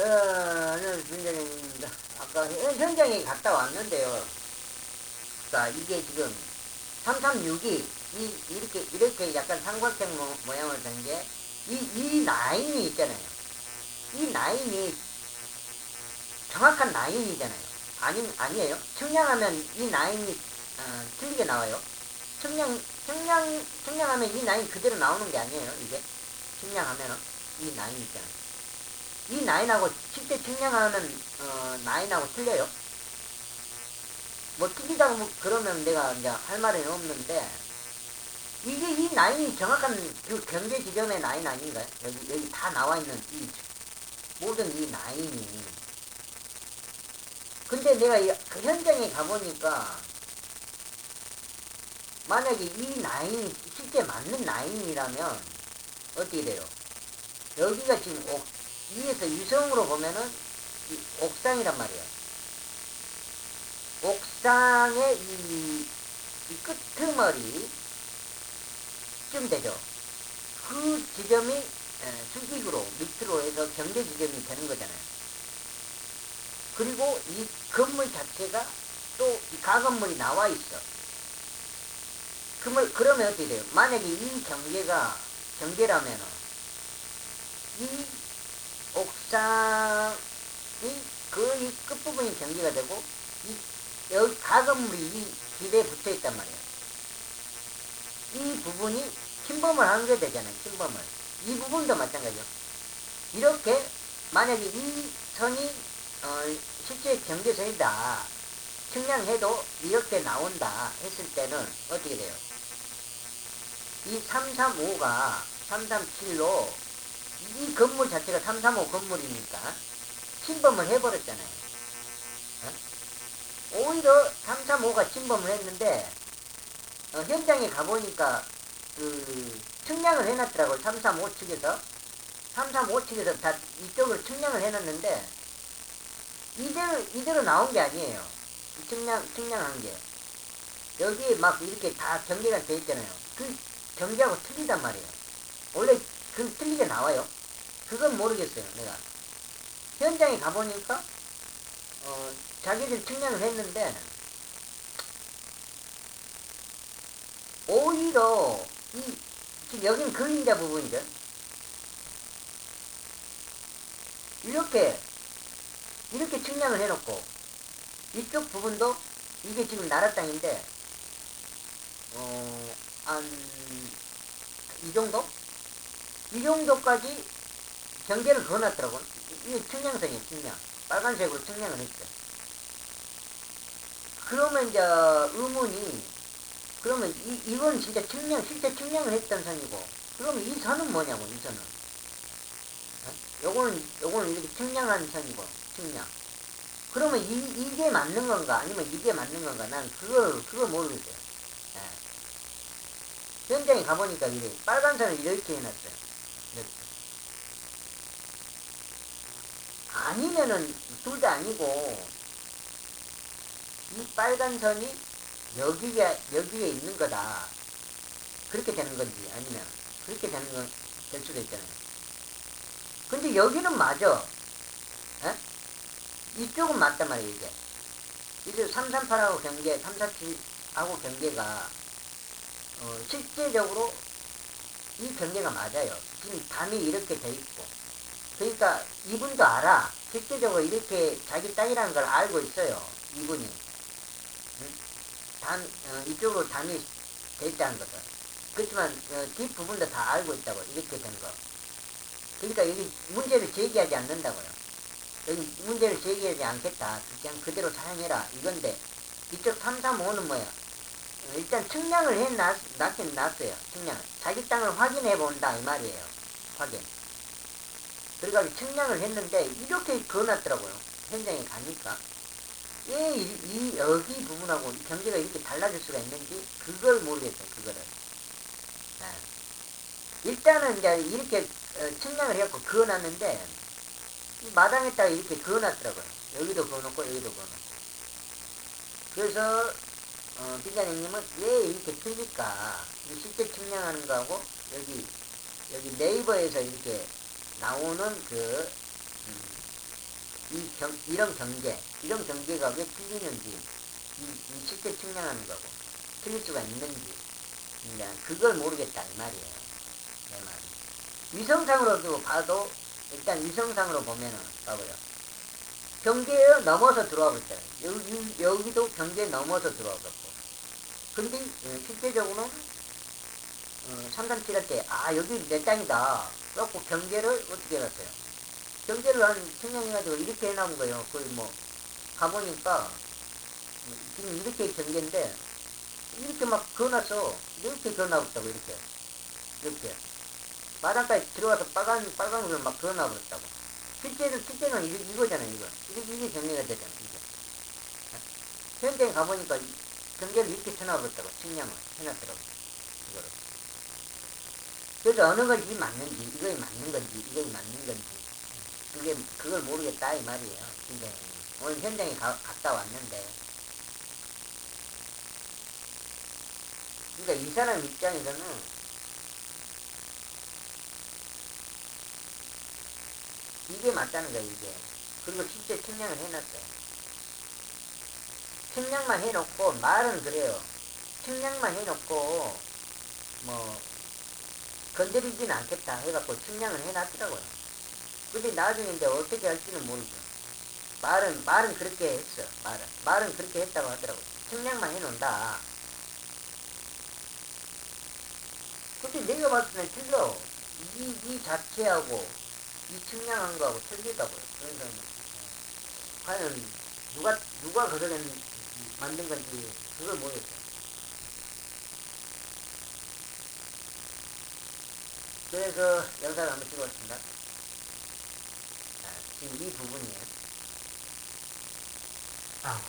저는 민정입니다. 아까 현- 현장에 갔다 왔는데요. 자, 이게 지금 336이 이, 이렇게, 이렇게 약간 삼각형 모, 모양을 된 게, 이, 이 라인이 있잖아요. 이 라인이 정확한 라인이잖아요. 아니, 아니에요. 측량하면 이 라인이, 어, 틀리게 나와요. 측량, 측량, 측량하면 이 라인 그대로 나오는 게 아니에요. 이게. 측량하면은. 이 라인 있잖아요. 이 라인하고 실제 측량하는, 어, 라인하고 틀려요. 뭐 틀리다고 뭐 그러면 내가 이제 할 말은 없는데, 이게 이 라인이 정확한 그 경제 지점의 라인 아닌가요? 여기, 여기 다 나와 있는 이 모든 이 라인이. 근데 내가 이, 그 현장에 가보니까, 만약에 이 라인이 실제 맞는 라인이라면, 어떻게 돼요? 여기가 지금 옥, 위에서 유성으로 보면은, 이 옥상이란 말이에요. 옥상의 이, 이 끄트머리, 쯤 되죠. 그 지점이 에, 수직으로 밑으로 해서 경계 지점이 되는 거잖아요. 그리고 이 건물 자체가 또 이 가건물이 나와 있어. 그러면, 그러면 어떻게 돼요? 만약에 이 경계가 경계라면은 이 옥상이 거의 끝부분이 경계가 되고 이 여기 가건물이 이 길에 붙어 있단 말이에요. 이 부분이 침범을 하는 게 되잖아요. 침범을. 이 부분도 마찬가지죠. 이렇게 만약에 이 선이 어, 실제 경계선이다. 측량해도 이렇게 나온다 했을 때는 어떻게 돼요? 이 335가 337로 이 건물 자체가 335 건물이니까 침범을 해버렸잖아요. 어? 오히려 335가 침범을 했는데 어, 현장에 가보니까 그 측량을 해놨더라고요. 335 측에서 335 측에서 다 이쪽을 측량을 해놨는데 이대로 이대로 나온 게 아니에요. 측량 측량한 게 여기 막 이렇게 다 경계가 돼 있잖아요. 그 경계하고 틀리단 말이에요. 원래 그 틀리게 나와요. 그건 모르겠어요. 내가 현장에 가보니까 어, 자기들 측량을 했는데 오히려 이 지금 여긴 그림자 부분이죠. 이렇게 이렇게 측량을 해놓고 이쪽 부분도 이게 지금 나라 땅인데 어 한 이 정도 이 정도까지 경계를 그어놨더라고. 이게 측량선이에요, 측량. 빨간색으로 측량을 했죠. 그러면 이제 의문이 그러면 이, 이건 진짜 측량, 실제 측량을 했던 선이고, 그러면 이 선은 뭐냐고, 이 선은. 어? 요거는, 요거는 이렇게 측량한 선이고, 측량. 그러면 이, 이게 맞는 건가, 아니면 이게 맞는 건가, 난 그걸, 그걸 모르겠어요. 예. 현장에 가보니까 이래, 빨간 선을 이렇게 해놨어요. 이렇게. 아니면은, 둘 다 아니고, 이 빨간 선이 여기가, 여기에 있는 거다. 그렇게 되는 건지, 아니면, 그렇게 되는 건, 될 수도 있잖아요. 근데 여기는 맞아. 에? 이쪽은 맞단 말이에요, 이게. 이제 338하고 경계, 347하고 경계가, 어, 실제적으로 이 경계가 맞아요. 지금 담이 이렇게 돼 있고. 그러니까 이분도 알아. 실제적으로 이렇게 자기 땅이라는 걸 알고 있어요. 이분이. 응? 담, 어, 이쪽으로 담이 돼 있다는 것을. 그렇지만 어, 뒷부분도 다 알고 있다고. 이렇게 된 거. 그러니까 여기 문제를 제기하지 않는다고요. 여기 문제를 제기하지 않겠다. 그냥 그대로 사용해라. 이건데 이쪽 335는 뭐야? 어, 일단 측량을 해 놨, 놨긴 놨어요. 측량. 자기 땅을 확인해 본다. 이 말이에요. 확인. 그래가지고 측량을 했는데 이렇게 그어놨더라고요. 현장에 가니까. 왜 이, 이 여기 부분하고 이 경계가 이렇게 달라질 수가 있는지 그걸 모르겠어요. 그거를. 네. 일단은 이제 이렇게 어, 측량을 해갖고 그어놨는데 이 마당에다가 이렇게 그어놨더라고요. 여기도 그어놓고 여기도 그어놓고. 그래서 어, 비자님은 왜 이렇게 틀릴까? 이 실제 측량하는 거하고 여기 여기 네이버에서 이렇게 나오는 그 음, 이 경, 이런 경계, 이런 경계가 왜 틀리는지, 이, 이 실제 측량하는 거고, 틀릴 수가 있는지, 이제 그걸 모르겠다, 이 말이에요. 내 말이. 위성상으로도 봐도, 일단 위성상으로 보면은, 봐봐요. 경계에 넘어서 들어와 버렸잖아요. 여기, 여기도 경계에 넘어서 들어와 버렸고. 근데, 어, 실제적으로는, 어, 삼산칠할 때, 아, 여기 내 땅이다. 그래갖고 경계를 어떻게 해놨어요? 경계를 한 측량해가지고 이렇게 해놓은 거예요. 거의 뭐, 가보니까, 지금 이렇게 경계인데, 이렇게 막 그어놨어. 이렇게 그어놔버렸다고, 이렇게. 이렇게. 마당까지 들어와서 빨간, 빨간 걸막 그어놔버렸다고. 실제는, 실제는 이거, 이거잖아요, 이거. 이게, 이게 경계가 되잖아, 이게. 현장에 가보니까 이 경계를 이렇게 쳐놔버렸다고, 측량을 해놨더라고. 이거를. 그래서 어느 것이 맞는지, 이거에 맞는 건지, 이거에 맞는 건지, 그게, 그걸 모르겠다, 이 말이에요. 근데, 오늘 현장에 가, 갔다 왔는데, 그러니까 이 사람 입장에서는, 이게 맞다는 거야, 이게. 그리고 실제 측량을 해놨어요. 측량만 해놓고, 말은 그래요. 측량만 해놓고, 뭐, 건드리지는 않겠다 해갖고 측량을 해놨더라고요. 근데 나중에 이제 어떻게 할지는 모르죠. 말은, 말은 그렇게 했어, 말은. 말은 그렇게 했다고 하더라고요. 측량만 해놓는다. 근데 내가 봤을 때 틀려. 이, 이 자체하고, 이 측량한 거하고 틀리다고요. 뭐, 과연, 누가, 누가 그걸 만든 건지, 그걸 모르겠어요. 그래서 영상을 한번 찍어봤습니다. 자, 지금 이 부분이에요. 아,